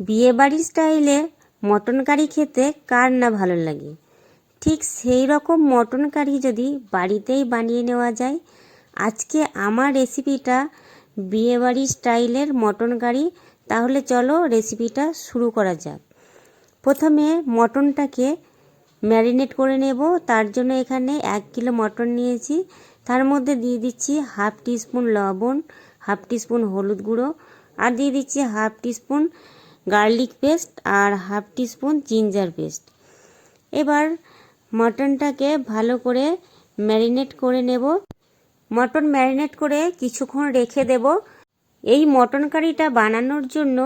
বিয়েবাড়ির স্টাইলে mutton curry খেতে কার না ভালো লাগে? ঠিক সেই রকম মটন কারি যদি বাড়িতেই বানিয়ে নেওয়া যায়, আজকে আমার রেসিপিটা বিয়েবাড়ির স্টাইলের মটন কারি, তাহলে চলো রেসিপিটা শুরু করা যাক। প্রথমে মটনটাকে ম্যারিনেট করে নেব, তার জন্য এখানে এক কিলো মটন নিয়েছি। তার মধ্যে দিয়ে দিচ্ছি হাফ টিস্পুন লবণ, হাফ টিস্পুন হলুদ গুঁড়ো, আর দিয়ে দিচ্ছি হাফ টিস্পুন গার্লিক পেস্ট আর হাফ টিস্পুন জিঞ্জার পেস্ট। এবার মটনটাকে ভালো করে ম্যারিনেট করে নেব। মটন ম্যারিনেট করে কিছুক্ষণ রেখে দেব। এই মটন কারিটা বানানোর জন্য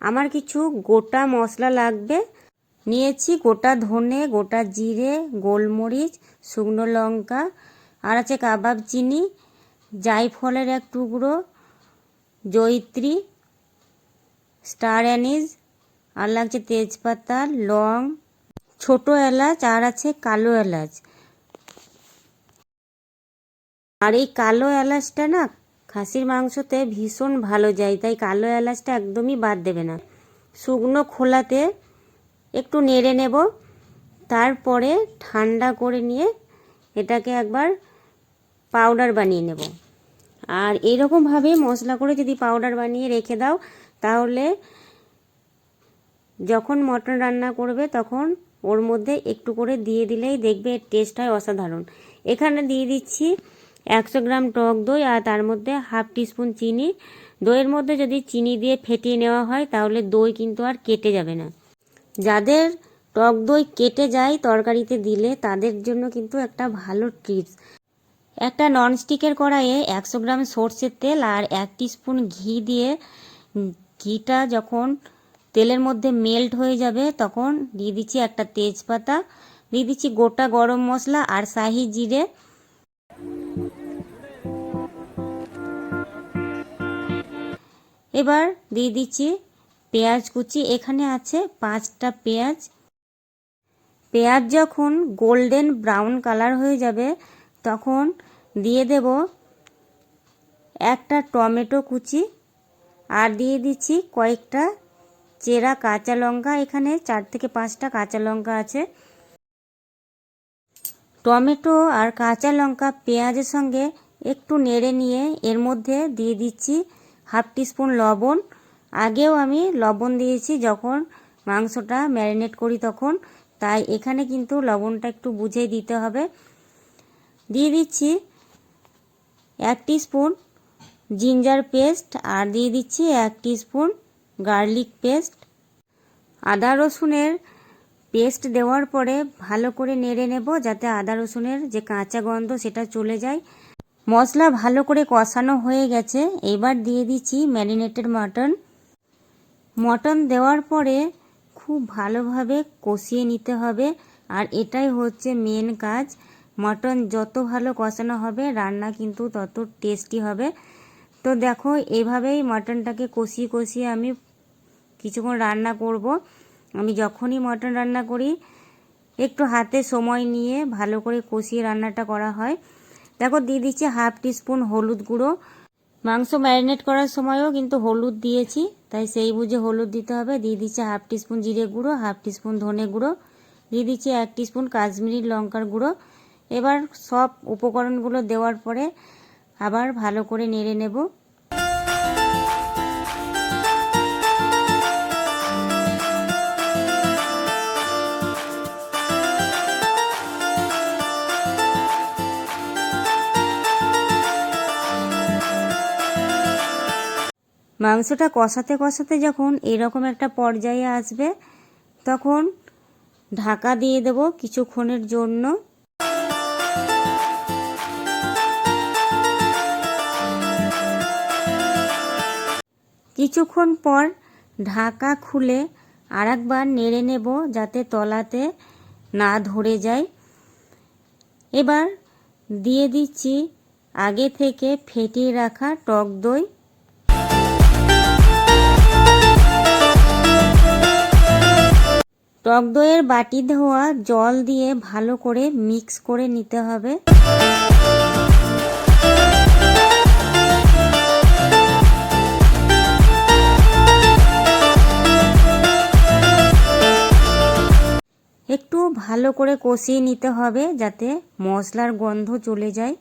আমার কিছু গোটা মশলা লাগবে। নিয়েছি গোটা ধনে, গোটা জিরে, গোলমরিচ, শুকনো লঙ্কা, আর আছে কাবাব চিনি, জায়ফলের এক টুকরো, জয়িত্রী স্টার অ্যানিস আর লাগছে তেজপাতা, লং, ছোট এলাচ, আর আছে কালো এলাচ। আর এই কালো এলাচটা না, খাসির মাংসতে ভীষণ ভালো যায়, তাই কালো এলাচটা একদমই বাদ দেবে না। শুকনো খোলাতে একটু নেড়ে নেব, তারপরে ঠান্ডা করে নিয়ে এটাকে একবার পাউডার বানিয়ে নেব। আর এরকমভাবে মশলা করে যদি পাউডার বানিয়ে রেখে দাও তাহলে যখন মটন রান্না করবে তখন ওর মধ্যে একটু করে দিয়ে দিলেই দেখবে টেস্ট হয় অসাধারণ। এখানে দিয়ে দিচ্ছি একশো গ্রাম টক দই আর তার মধ্যে হাফ টিস্পুন চিনি। দইয়ের মধ্যে যদি চিনি দিয়ে ফেটিয়ে নেওয়া হয় তাহলে দই কিন্তু আর কেটে যাবে না। যাদের টক দই কেটে যায় তরকারিতে দিলে তাদের জন্য কিন্তু একটা ভালো টিপস একটা ননস্টিকের কড়াইয়ে একশো গ্রাম সর্ষের তেল আর এক স্পুন ঘি দিয়ে ঘিটা যখন তেলের মধ্যে মেল্ট হয়ে যাবে, তখন দিয়ে দিচ্ছি একটা তেজপাতা, দিয়ে দিচ্ছি গোটা গরম মশলা আর শাহি জিরে। এবার দিয়ে দিচ্ছি পেঁয়াজ কুচি, এখানে আছে পাঁচটা পেঁয়াজ। পেঁয়াজ যখন গোল্ডেন ব্রাউন কালার হয়ে যাবে, তখন দিয়ে দেব একটা টমেটো কুচি। আর দিয়ে দিচ্ছি কয়েকটা চেরা কাঁচা লঙ্কা। এখানে চার থেকে পাঁচটা কাঁচা লঙ্কা আছে। টমেটো আর কাঁচা লঙ্কা পেঁয়াজের সঙ্গে একটু নেড়ে নিয়ে এর মধ্যে দিয়ে দিচ্ছি হাফ টিস্পুন লবণ। আগেও আমি লবণ দিয়েছি যখন মাংসটা ম্যারিনেট করি তখন। তাই এখানে কিন্তু লবণটা একটু বুঝেই দিতে হবে। দিয়ে দিচ্ছি এক স্পুন জিঞ্জার পেস্ট আর দিয়ে দিচ্ছি এক স্পুন গার্লিক পেস্ট। আদা রসুনের পেস্ট দেওয়ার পরে ভালো করে নেড়ে নেব যাতে আদা রসুনের যে কাঁচা গন্ধ সেটা চলে যায়। মশলা ভালো করে কষানো হয়ে গেছে। এবার দিয়ে দিচ্ছি ম্যারিনেটেড মাটন। মটন দেওয়ার পরে খুব ভালোভাবে কষিয়ে নিতে হবে। আর এটাই হচ্ছে মেন কাজ। মটন যত ভালো কষানো হবে, রান্না কিন্তু তত টেস্টি হবে। তো দেখো এইভাবেই মটনটাকে কষিয়ে কষিয়ে আমি কিছুক্ষণ রান্না করব। আমি যখনই মটন রান্না করি, একটু হাতে সময় নিয়ে ভালো করে কষিয়ে রান্নাটা করা হয়। দেখো, দিয়ে দিচ্ছি হাফ টিস্পুন হলুদ গুঁড়ো। মাংস ম্যারিনেট করার সময়ও কিন্তু হলুদ দিয়েছি, তাই সেই বুঝে হলুদ দিতে হবে। দিয়ে দিচ্ছি হাফ টিস্পুন জিরে গুঁড়ো, হাফ টিস্পুন ধনে গুঁড়ো। দিয়ে দিচ্ছি এক টিস্পুন কাশ্মীরি লঙ্কার গুঁড়ো। এবার সব উপকরণগুলো দেওয়ার পরে আবার ভালো করে নেড়ে নেব। মাংসটা কষাতে কষাতে যখন এরকম একটা পর্যায়ে আসবে তখন ঢাকা দিয়ে দেব কিছুক্ষণের জন্য। কিছুক্ষণ পর ঢাকা খুলে আরেকবার নেড়ে নেব যাতে তলাতে না ধরে যায়। এবার দিয়ে দিচ্ছি আগে থেকে ফেটিয়ে রাখা টক দই। টক দইয়ের বাটি ধোয়া জল দিয়ে ভালো করে মিক্স করে নিতে হবে। ভালো করে কষিয়ে নিতে হবে যাতে মশলার গন্ধ চলে যায়।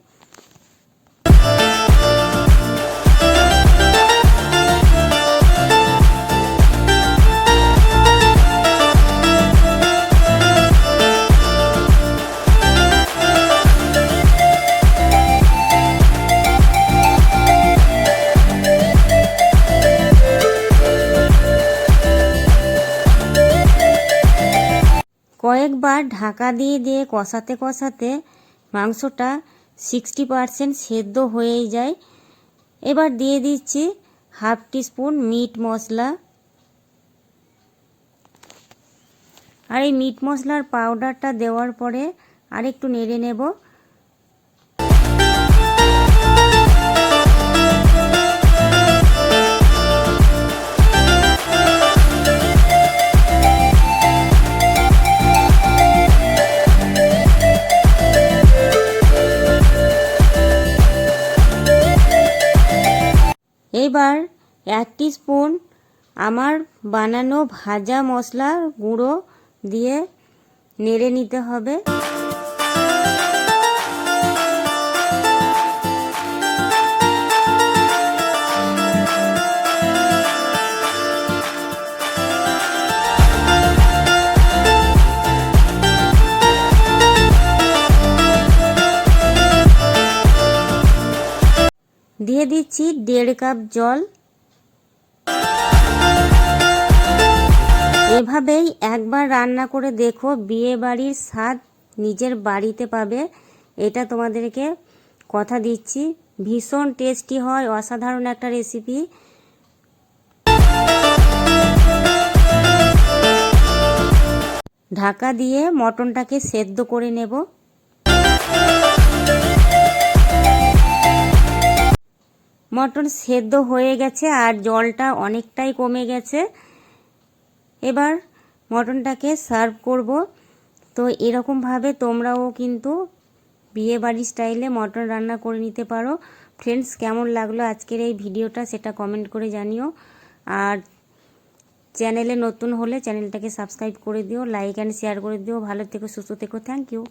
কয়েকবার ঢাকা দিয়ে দিয়ে কষাতে কষাতে মাংসটা সিক্সটি পারসেন্ট সেদ্ধ হয়েই যায়। এবার দিয়ে দিচ্ছি হাফ টিস্পুন মিট মশলা। আর এই মিট মশলার পাউডারটা দেওয়ার পরে আরেকটু নেড়ে নেব। এবার এক স্পুন আমার বানানো ভাজা মশলা গুঁড়ো দিয়ে নেড়ে নিতে হবে। দিয়ে দিচ্ছি দেড় কাপ জল। এভাবেই একবার রান্না করে দেখো বিয়ে বাড়ির স্বাদ নিজের বাড়িতে পাবে। এটা তোমাদেরকে কথা দিচ্ছি। ভীষণ টেস্টি হয়, অসাধারণ একটা রেসিপি ঢাকা দিয়ে মটনটাকে সেদ্ধ করে নেব। মটন সেদ্ধ হয়ে গেছে আর জলটা অনেকটাই কমে গেছে। এবার মটনটাকে সার্ভ করব। তো এরকমভাবে তোমরাও কিন্তু বিয়ে বাড়ির স্টাইলে মটন রান্না করে নিতে পারো। ফ্রেন্ডস, কেমন লাগল আজকের এই ভিডিওটা সেটা কমেন্ট করে জানিও। আর চ্যানেলে নতুন হলে চ্যানেলটাকে সাবস্ক্রাইব করে দিও, লাইক অ্যান্ড শেয়ার করে দিও। ভালো থেকো, সুস্থ থেকো। Thank you.